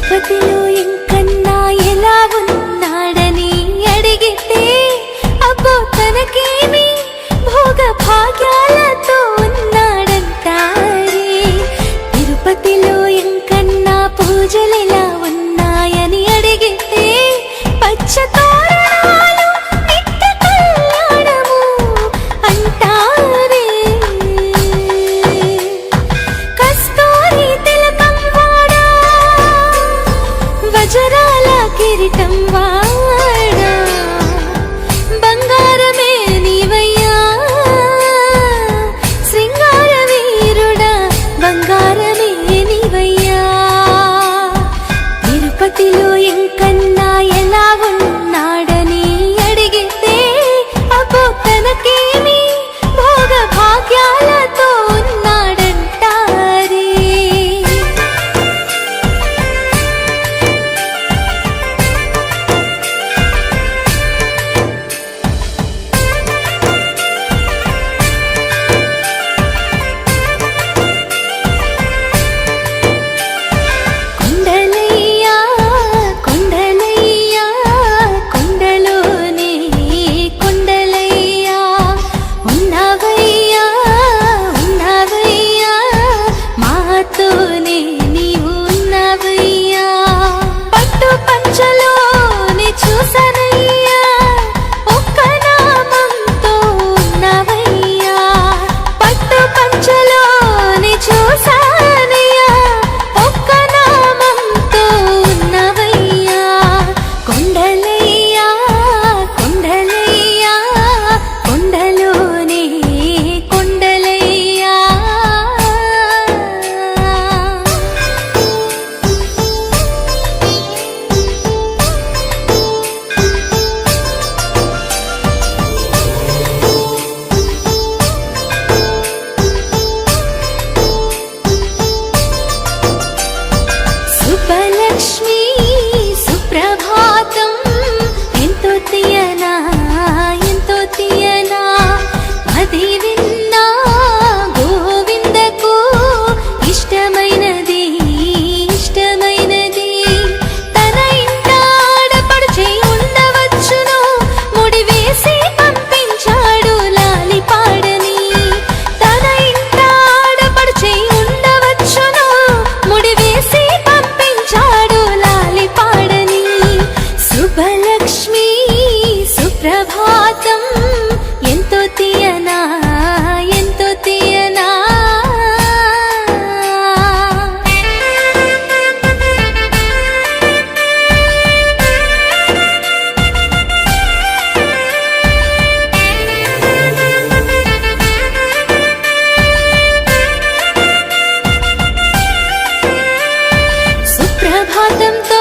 తిరుపతిలో ఇంకన్నా ఎలా ఉన్నాడని అడిగితే అబ్బో తనకేమి లక్ష్మీ సుప్రభాతం ఎంతో తీయనా ఎంతో తీయనా సుప్రభాతంతో